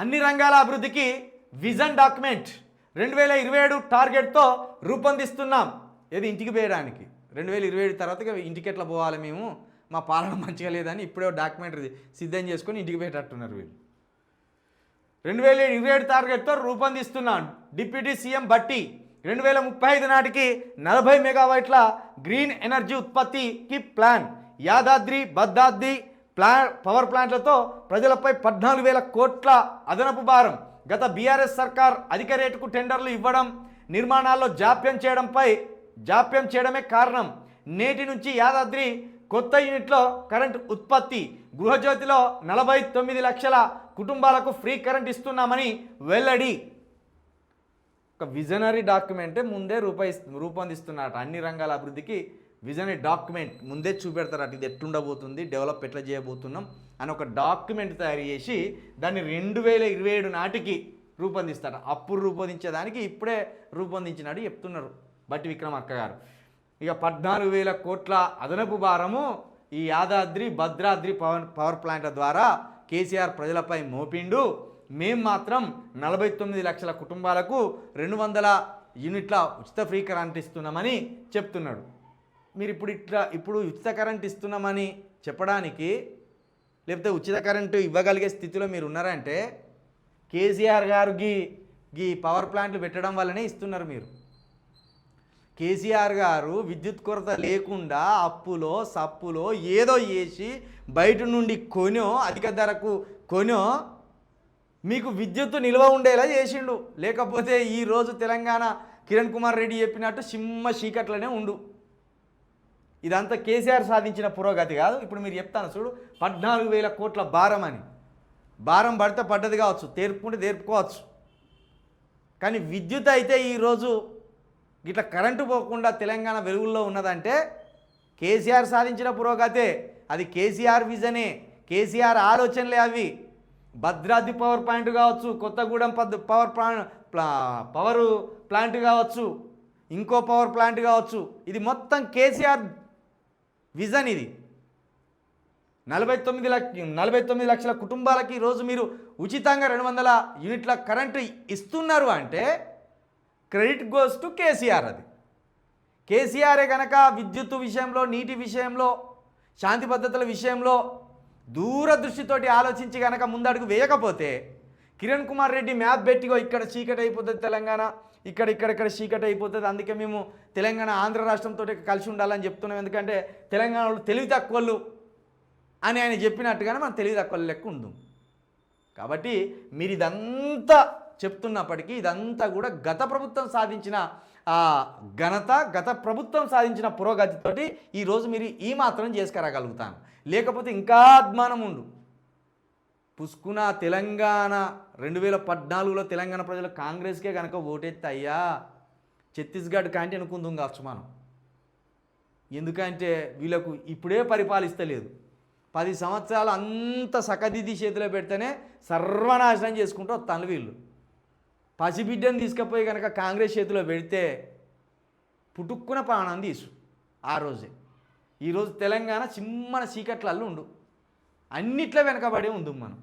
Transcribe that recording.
అన్ని రంగాల అభివృద్ధికి విజన్ డాక్యుమెంట్ రెండు వేల ఇరవై ఏడు టార్గెట్తో రూపొందిస్తున్నాం. ఏది ఇంటికి పోయడానికి? రెండు వేల ఇరవై ఏడు తర్వాత ఇంటికి ఎట్లా పోవాలి మేము? మా పాలన మంచిగా లేదని ఇప్పుడే డాక్యుమెంటరీ సిద్ధం చేసుకొని ఇంటికి పోయేటట్టున్నారు వీళ్ళు. రెండు వేల ఇరవై ఏడు టార్గెట్తో రూపొందిస్తున్నాను డిప్యూటీ సీఎం బట్టి రెండు వేల ముప్పై ఐదు నాటికి నలభై మెగావైట్ల గ్రీన్ ఎనర్జీ ఉత్పత్తికి ప్లాన్. యాదాద్రి భద్రాద్రి ప్లా పవర్ ప్లాంట్లతో ప్రజలపై పద్నాలుగు వేల కోట్ల అదనపు భారం. గత బీఆర్ఎస్ సర్కార్ అధిక రేటుకు టెండర్లు ఇవ్వడం నిర్మాణాల్లో జాప్యం చేయడంపై జాప్యం చేయడమే కారణం. నేటి నుంచి యాదాద్రి కొత్త యూనిట్లో కరెంట్ ఉత్పత్తి గృహజ్యోతిలో నలభై తొమ్మిది లక్షల కుటుంబాలకు ఫ్రీ కరెంట్ ఇస్తున్నామని వెల్లడి. ఒక విజనరీ డాక్యుమెంటే ముందే రూపాయి రూపొందిస్తున్నారట. అన్ని రంగాల అభివృద్ధికి విజన్ డాక్యుమెంట్ ముందే చూపెడతారట ఇది ఎట్లుండబోతుంది డెవలప్ ఎట్లా చేయబోతున్నాం అని ఒక డాక్యుమెంట్ తయారు చేసి దాన్ని రెండు వేల ఇరవై ఏడు నాటికి రూపొందిస్తారు. అప్పుడు రూపొందించేదానికి ఇప్పుడే రూపొందించినట్టు చెప్తున్నారు బట్టి విక్రమార్క గారు. ఇక పద్నాలుగు వేల కోట్ల అదనపు భారము ఈ యాదాద్రి భద్రాద్రి పవర్ పవర్ ప్లాంట్ల ద్వారా కేసీఆర్ ప్రజలపై మోపిండు. మేం మాత్రం నలభై తొమ్మిది లక్షల కుటుంబాలకు రెండు వందల యూనిట్ల ఉచిత ఫ్రీ కరెంట్ ఇస్తున్నామని చెప్తున్నాడు. మీరు ఇప్పుడు ఇట్లా ఇప్పుడు ఉచిత కరెంట్ ఇస్తున్నామని చెప్పడానికి లేకపోతే ఉచిత కరెంటు ఇవ్వగలిగే స్థితిలో మీరు ఉన్నారంటే కేసీఆర్ గారు గీ గీ పవర్ ప్లాంట్లు పెట్టడం వల్లనే ఇస్తున్నారు మీరు. కేసీఆర్ గారు విద్యుత్ కొరత లేకుండా అప్పులో సప్పులో ఏదో చేసి బయట నుండి కొనో అధిక ధరకు కొనో మీకు విద్యుత్ నిల్వ ఉండేలా చేసిండు. లేకపోతే ఈరోజు తెలంగాణ కిరణ్ కుమార్ రెడ్డి చెప్పినట్టు సింహ చీకట్లనే ఉండు. ఇదంతా కేసీఆర్ సాధించిన పురోగతి కాదు. ఇప్పుడు మీరు చెప్తాను చూడు పద్నాలుగు వేల కోట్ల భారం అని. భారం పడితే పడ్డది కావచ్చు తేర్పుకుంటే తేర్పుకోవచ్చు కానీ విద్యుత్ అయితే ఈరోజు ఇట్లా కరెంటు పోకుండా తెలంగాణ వెలుగుల్లో ఉన్నదంటే కేసీఆర్ సాధించిన పురోగతే. అది కేసీఆర్ విజనే కేసీఆర్ ఆలోచనలే అవి. భద్రాద్రి పవర్ ప్లాంట్ కావచ్చు కొత్తగూడెం పద్ పవర్ ప్లాంట్ పవర్ ప్లాంట్ కావచ్చు ఇంకో పవర్ ప్లాంట్ కావచ్చు. ఇది మొత్తం కేసీఆర్ విజన్ ఇది. నలభై తొమ్మిది లక్ష నలభై తొమ్మిది లక్షల కుటుంబాలకి ఈరోజు మీరు ఉచితంగా రెండు వందల యూనిట్ల కరెంటు ఇస్తున్నారు అంటే క్రెడిట్ గోస్ టు కేసీఆర్ అది. కేసీఆరే కనుక విద్యుత్ విషయంలో నీటి విషయంలో శాంతి భద్రతల విషయంలో దూరదృష్టితోటి ఆలోచించి కనుక ముందడుగు వేయకపోతే కిరణ్ కుమార్ రెడ్డి మ్యాప్ పెట్టిగో ఇక్కడ చీకటి అయిపోతుంది తెలంగాణ. ఇక్కడ ఇక్కడ చీకటి అయిపోతుంది. అందుకే మేము తెలంగాణ ఆంధ్ర రాష్ట్రంతో కలిసి ఉండాలని చెప్తున్నాం. ఎందుకంటే తెలంగాణ తెలివి తక్కువలు అని ఆయన చెప్పినట్టుగానే మనం తెలివి తక్కువ లెక్క ఉందాం కాబట్టి మీరు ఇదంతా చెప్తున్నప్పటికీ ఇదంతా కూడా గత ప్రభుత్వం సాధించిన ఆ ఘనత గత ప్రభుత్వం సాధించిన పురోగతితోటి ఈరోజు మీరు ఈ మాత్రం చేసుకురాగలుగుతాను లేకపోతే ఇంకా అద్మానం ఉండు. పుష్కున తెలంగాణ రెండు వేల పద్నాలుగులో తెలంగాణ ప్రజలు కాంగ్రెస్కే కనుక ఓటెత్తే అయ్యా ఛత్తీస్గఢ్ కాంటే అనుకుందాం కావచ్చు మనం. ఎందుకంటే వీళ్ళకు ఇప్పుడే పరిపాలిస్తలేదు. పది సంవత్సరాలు అంత సకదిది చేతిలో పెడితేనే సర్వనాశనం చేసుకుంటూ వస్తాను వీళ్ళు. పసిబిడ్డను తీసుకుపోయి కనుక కాంగ్రెస్ చేతిలో పెడితే పుట్టుక్కున ప్రాణం తీసు ఆ రోజే. ఈరోజు తెలంగాణ చిమ్మన చీకట్లల్లో ఉండు. అన్నిట్లో వెనకబడే ఉంది మనం.